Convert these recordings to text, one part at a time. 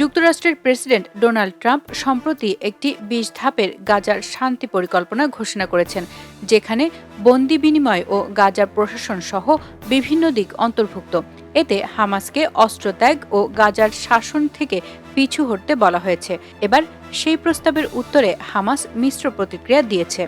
যুক্তরাষ্ট্রের president Donald Trump সম্প্রতি একটি বিশ ধাপের গাজার শান্তি পরিকল্পনা ঘোষণা করেছেন, যেখানে বন্দি বিনিময় ও গাজার প্রশাসন সহ বিভিন্ন দিক অন্তর্ভুক্ত। এতে হামাসকে অস্ত্রত্যাগ ও গাজার শাসন থেকে পিছু হটতে বলা হয়েছে। এবার সেই প্রস্তাবের উত্তরে হামাস মিশ্র প্রতিক্রিয়া দিয়েছে।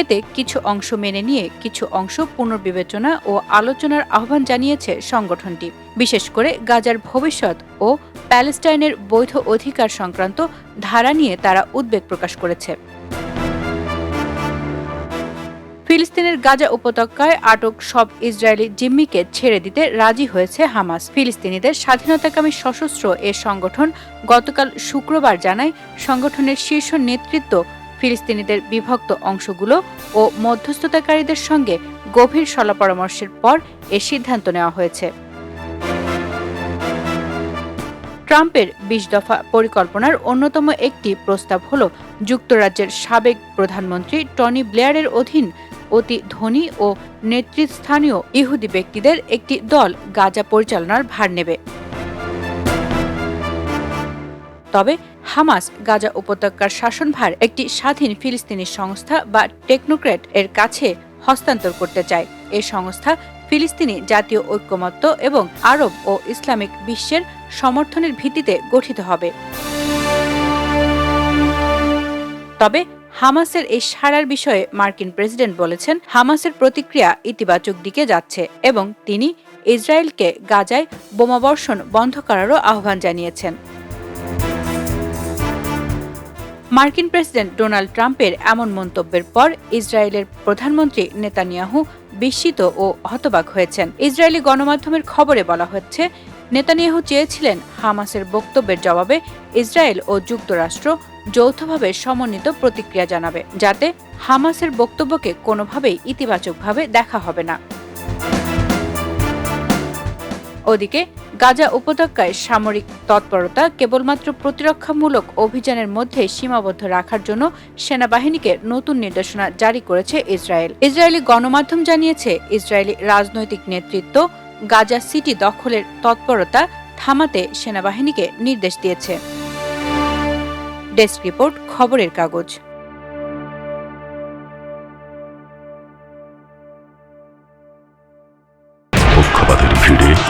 এতে কিছু অংশ মেনে নিয়ে কিছু অংশ পুনর্বিবেচনা ও আলোচনার আহ্বান জানিয়েছে সংগঠনটি। বিশেষ করে গাজার ভবিষ্যৎ ও প্যালেস্টাইনের বৈধ অধিকার সংক্রান্ত ধারা নিয়ে তারা উদ্বেগ প্রকাশ করেছে। ফিলিস্তিনের গাজা উপত্যকায় আটক সব ইসরায়েলি জিম্মিকে ছেড়ে দিতে রাজি হয়েছে হামাস। ফিলিস্তিনিদের স্বাধীনতাকামী সশস্ত্র এ সংগঠন গতকাল শুক্রবার জানায়, সংগঠনের শীর্ষ নেতৃত্ব ফিলিস্তিনিদের বিভক্ত অংশগুলো ও মধ্যস্থতাকারীদের সঙ্গে গভীর সলাপরামর্শের পর এ সিদ্ধান্ত নেওয়া হয়েছে। ট্রাম্পের বিশ দফা পরিকল্পনার অন্যতম একটি প্রস্তাব হল যুক্তরাজ্যের সাবেক প্রধানমন্ত্রী টনি ব্লেয়ারের অধীন অতি ধনী ও নেতৃস্থানীয় ইহুদি ব্যক্তিদের একটি দল গাজা পরিচালনার ভার নেবে। তবে হামাস গাজা উপত্যকার শাসনভার একটি স্বাধীন ফিলিস্তিনি সংস্থা বা টেকনোক্রেট এর কাছে হস্তান্তর করতে চায়। এ সংস্থা ফিলিস্তিনি জাতীয় ঐক্যমত্য এবং আরব ও ইসলামিক বিশ্বের সমর্থনের ভিত্তিতে গঠিত হবে। তবে হামাসের এই সারার বিষয়ে মার্কিন প্রেসিডেন্ট বলেছেন, হামাসের প্রতিক্রিয়া ইতিবাচক দিকে যাচ্ছে এবং তিনি ইসরায়েলকে গাজায় বোমাবর্ষণ বন্ধ করারও আহ্বান জানিয়েছেন। মার্কিন প্রেসিডেন্ট ডোনাল্ড ট্রাম্পের এমন মন্তব্যের পর ইসরায়েলের প্রধানমন্ত্রী নেতানিয়াহু বিস্মিত ও হতবাক হয়েছেন। ইসরায়েলি গণমাধ্যমের খবরে বলা হচ্ছে, নেতানিয়াহু চেয়েছিলেন হামাসের বক্তব্যের জবাবে ইসরায়েল ও যুক্তরাষ্ট্র যৌথভাবে সমন্বিত প্রতিক্রিয়া জানাবে, যাতে হামাসের বক্তব্যকে কোনোভাবেই ইতিবাচকভাবে দেখা হবে না। ওদিকে গাজা উপত্যকায় সামরিক তৎপরতা কেবলমাত্র প্রতিরক্ষামূলক অভিযানের মধ্যে সীমাবদ্ধ রাখার জন্য সেনাবাহিনীকে নতুন নির্দেশনা জারি করেছে ইসরায়েল। ইসরায়েলি গণমাধ্যম জানিয়েছে, ইসরায়েলি রাজনৈতিক নেতৃত্ব গাজা সিটি দখলের তৎপরতা থামাতে সেনাবাহিনীকে নির্দেশ দিয়েছে। ডেস্ক রিপোর্ট, খবরের কাগজ।